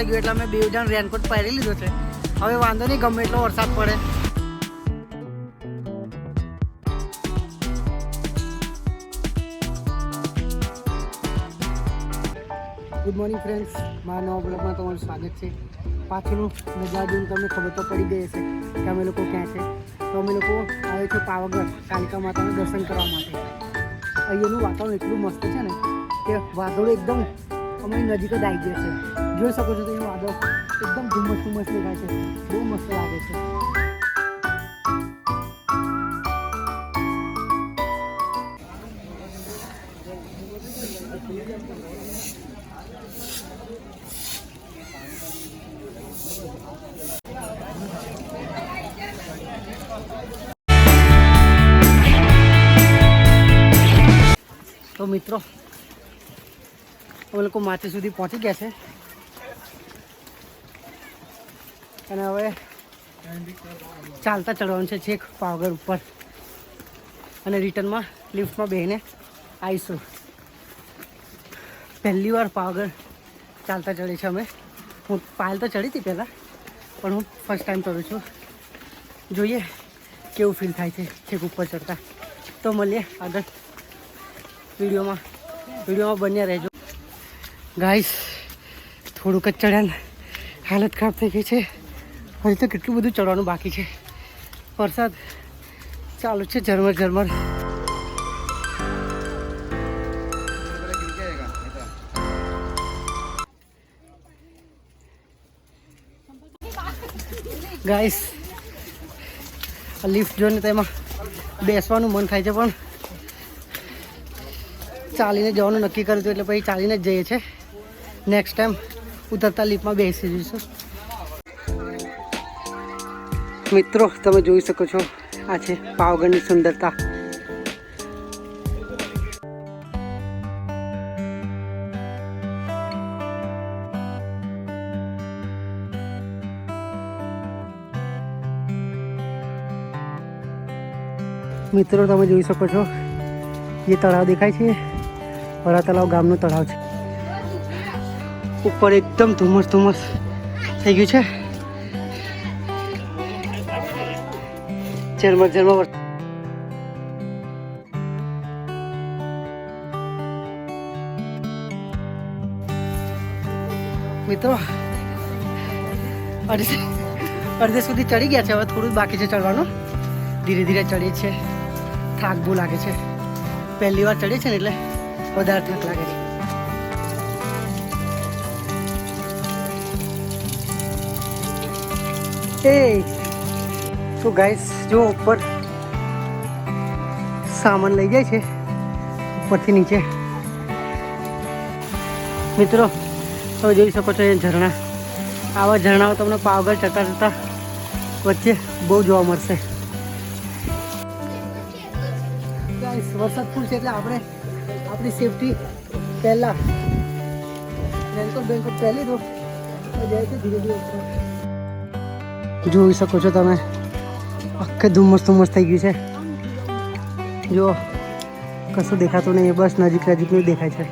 થઈ ગયું એટલે અમે બે જણ રેનકોટ પહેરી લીધો છે. હવે વાંધો નહીં, ગમે એટલો વરસાદ પડે. ગુડ મોર્નિંગ ફ્રેન્ડ્સ મારા નવા બ્લોગમાં તમારું સ્વાગત છે. પાછળનું નજારા જોઈને તમને ખબર તો પડી ગઈ હશે કે અમે લોકો ક્યાં છે. તો અમે લોકો આવે છે પાવાગઢ, કાલિકા માતાનું દર્શન કરવા માટે. અહીંયાનું વાતાવરણ એટલું મસ્ત છે ને કે વાદળો એકદમ અમારી નજીક જ આવી ગયા છે. જોઈ શકો છો તો એ વાદળ એકદમ ધુમ્મસ ધુમ્મસ દેખાય છે. બહુ મસ્ત લાગે છે. તો મિત્રો અમે લોકો માથે સુધી પહોંચી ગયા છે. અને હવે ચાલતા ચડવાનું છે છેક પાવાગઢ ઉપર. અને રિટર્નમાં લિફ્ટમાં બેહીને આવીશું પહેલી વાર પાવાગઢ ચાલતા ચડી છે અમે. હું પાયલ તો ચડી હતી પહેલાં, પણ હું ફર્સ્ટ ટાઈમ ચડું છું. જોઈએ કેવું ફીલ થાય છે છેક ઉપર ચડતા. તો મળીએ આગળ. વિડીયોમાં વિડીયોમાં બન્યા રહેજો. ગાઈસ, થોડુંક જ ચડ્યાને હાલત ખરાબ થઈ ગઈ છે. હજી તો કેટલું બધું ચડવાનું બાકી છે. વરસાદ ચાલુ છે ઝરમર ઝરમર. ગાઈસ, લિફ્ટ જોઈને તેમાં બેસવાનું મન થાય છે, પણ ચાલીને જવાનું નક્કી કર્યું હતું એટલે પછી ચાલીને જ જઈએ છીએ. નેક્સ્ટ ટાઈમ ઉતરતા લિફ્ટમાં બેસી જઈશું. મિત્રો, તમે જોઈ શકો છો, આ છે પાવગઢની સુંદરતા. મિત્રો, તમે જોઈ શકો છો એ તળાવ દેખાય છે વરા તળાવ ગામનું તળાવ છે. ઉપર એકદમ ધુમ્મસ ધુમ્મસ થઈ ગયું છે. ઝરમર ઝરમર. મિત્રો, અડધે અડધે સુધી ચડી ગયા છે, હવે થોડું બાકી છે ચડવાનું. ધીરે ધીરે ચડીએ છે થાક બહુ લાગે છે. પહેલી વાર ચડીએ છે ને એટલે વધારે થાક લાગે છે. એ તો ગાઈસ જો ઉપર સામાન લઈ જાય છે, ઉપરથી નીચે. મિત્રો, તમે જોઈ શકો છો એ ઝરણા. આવા ઝરણાઓ તમને પાવગઢ ચકા ચડતા વચ્ચે બહુ જોવા મળશે. વરસાદ ફૂલ છે એટલે આપણે આપણી સેફટી પહેલાં બેંકો બેંકો પહેલી દો જાય છે ધીરે ધીરે. જોઈ શકો છો તમે. આખે ધુમ્મસ ધુમ્મસ થઈ ગયું છે. જો કશું દેખાતું નહીં બસ નજીક નજીકનું જ દેખાય છે.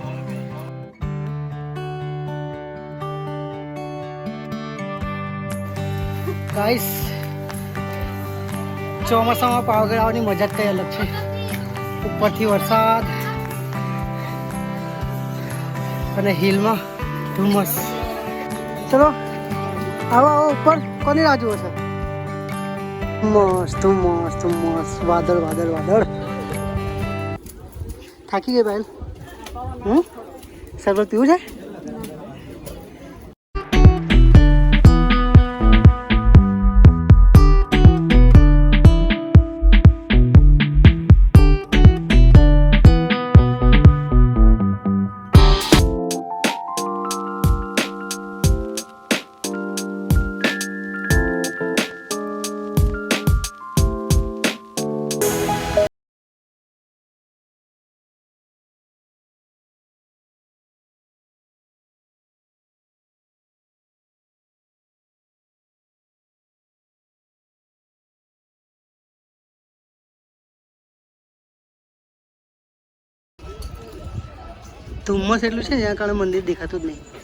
ગાઈસ ચોમાસામાં પાવાગઢ આવવાની મજા જ કંઈ અલગ છે. ઉપરથી વરસાદ અને હિલમાં ધુમ્મસ. ચલો આવો આવો ઉપર કોની રાહ જુઓ છે? મસ્ત મસ્ત મસ્ત. વાદળ વાદળ વાદળ. થાકી ગઈ બેન હમ? સરબત પીવું છે? ધુમ્મસ એટલું છે જ્યાં કારણે મંદિર દેખાતું જ નહીં.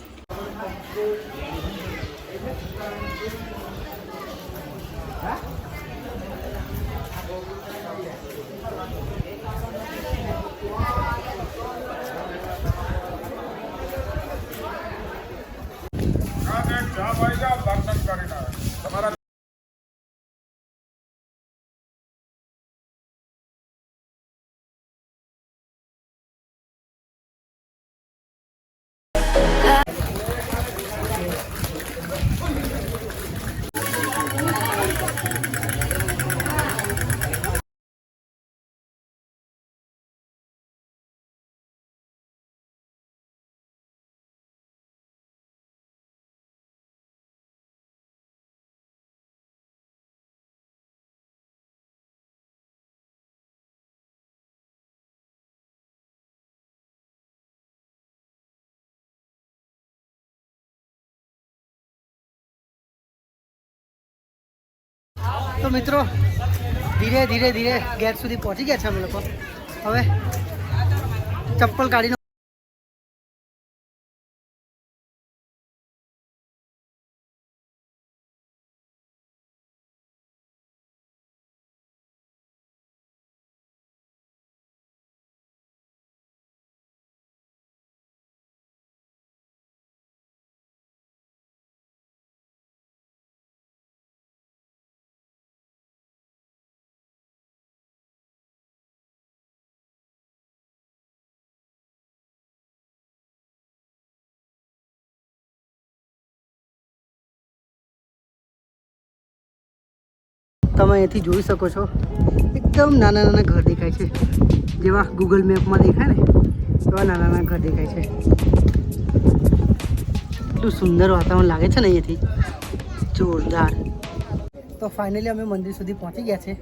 તો મિત્રો, ધીરે ધીરે ધીરે ગેટ સુધી પહોંચી ગયા છે અમે લોકો. હવે ચપ્પલ કાઢીને તમે અહીંથી જોઈ શકો છો. એકદમ નાના નાના ઘર દેખાય છે. જેવા ગૂગલ મેપમાં દેખાય ને, એવા નાના નાના ઘર દેખાય છે. એટલું સુંદર વાતાવરણ લાગે છે ને અહીંયાથી. જોરદાર. તો ફાઇનલી અમે મંદિર સુધી પહોંચી ગયા છે.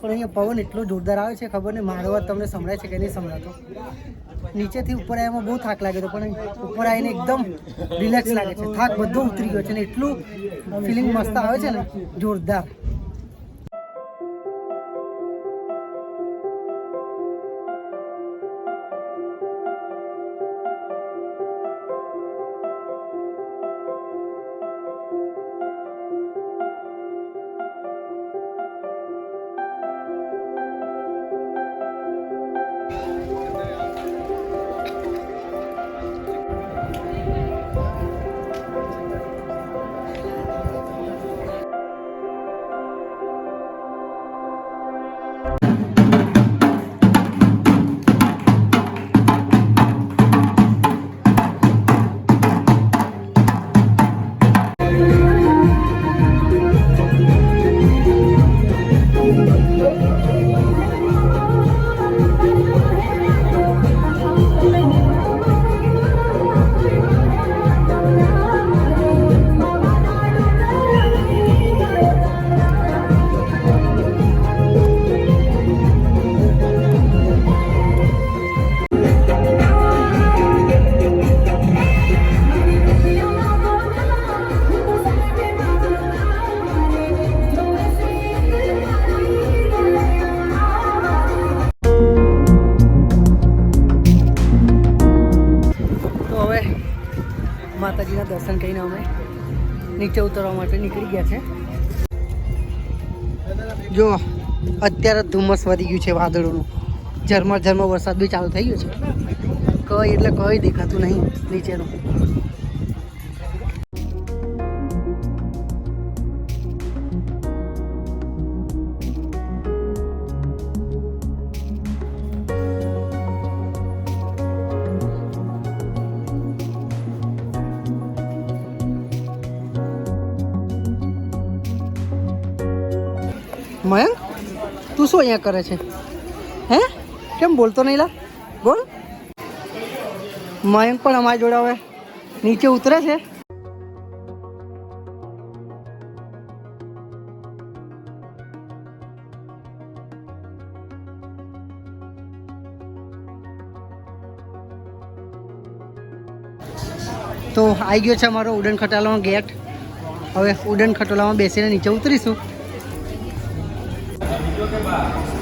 પણ અહીંયા પવન એટલો જોરદાર આવે છે, ખબર નહીં, મારો વાત તમને સંભળાય છે કે નહીં સંભળાતો. નીચેથી ઉપર આવ્યામાં બહુ થાક લાગ્યો હતો પણ ઉપર આવીને એકદમ રિલેક્સ લાગે છે. થાક બધો ઉતરી ગયો છે ને, એટલું ફિલિંગ મસ્ત આવે છે ને, જોરદાર. દર્શન કરીને અમે નીચે ઉતરવા માટે નીકળી ગયા છે. જો, અત્યારે ધુમ્મસ વધી ગયું છે વાદળોનું. ઝરમર ઝરમર વરસાદ બી ચાલુ થઈ ગયો છે. કઈ એટલે કઈ દેખાતું નહીં નીચેનું. અહીંયા કરે છે? હે? કેમ બોલતો નહીં લા? બોલ. મયંક પણ અમારી જોડે હવે નીચે ઉતરે છે. તો આવી ગયો છે અમારો ઉડન ખટાલાનો ગેટ. હવે ઉડન ખટોલામાં બેસીને નીચે ઉતરીશું. Jogar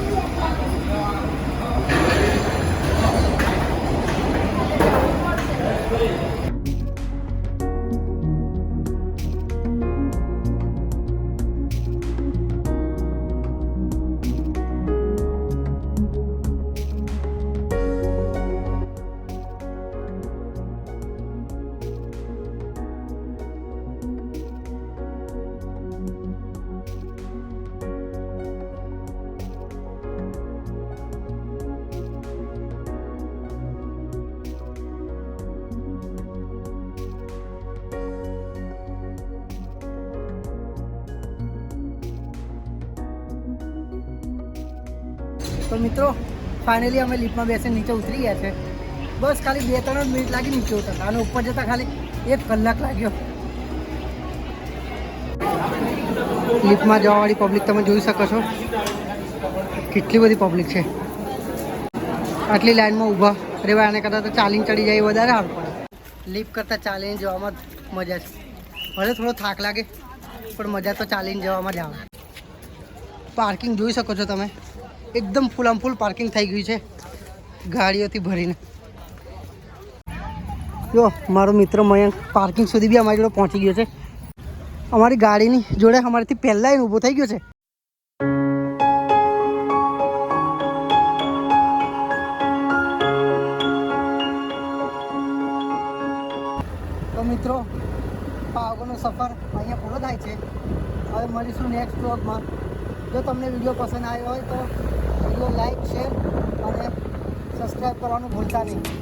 તો મિત્રો ફાઇનલી અમે લિફ્ટમાં બેસીને નીચે ઉતરી ગયા છે. બસ ખાલી બે ત્રણ મિનિટ લાગી નીચે ઉતરતા અને ઉપર જતા ખાલી એક કલાક લાગ્યો. લિફ્ટમાં જવાવાળી પબ્લિક તમે જોઈ શકો છો. કેટલી બધી પબ્લિક છે. આટલી લાઇનમાં ઊભા રહેવા આને કરતાં તો ચાલીને ચડી જાય વધારે સારું પડે. લિફ્ટ કરતાં ચાલીને જવામાં મજા છે. ભલે થોડો થાક લાગે, પણ મજા તો ચાલીને જવામાં જ આવે. પાર્કિંગ જોઈ શકો છો તમે. એકદમ ફૂલ આમ ફૂલ પાર્કિંગ થઈ ગયું છે ગાડીઓથી ભરીને. જો, મારો મિત્ર મયંક પાર્કિંગ સુધી બી અમારી જોડે પહોંચી ગયો છે. અમારી ગાડીની જોડે અમારાથી પહેલાં ઊભો થઈ ગયો છે. તો મિત્રો, પાવાગઢનો સફર અહીંયા પૂરો થાય છે. હવે મળીશું નેક્સ્ટ બ્લોગમાં જો તમને વીડિયો પસંદ આવ્યો હોય તો વીડિયો લાઈક શેર અને સબસ્ક્રાઈબ કરવાનું ભૂલતા નહીં.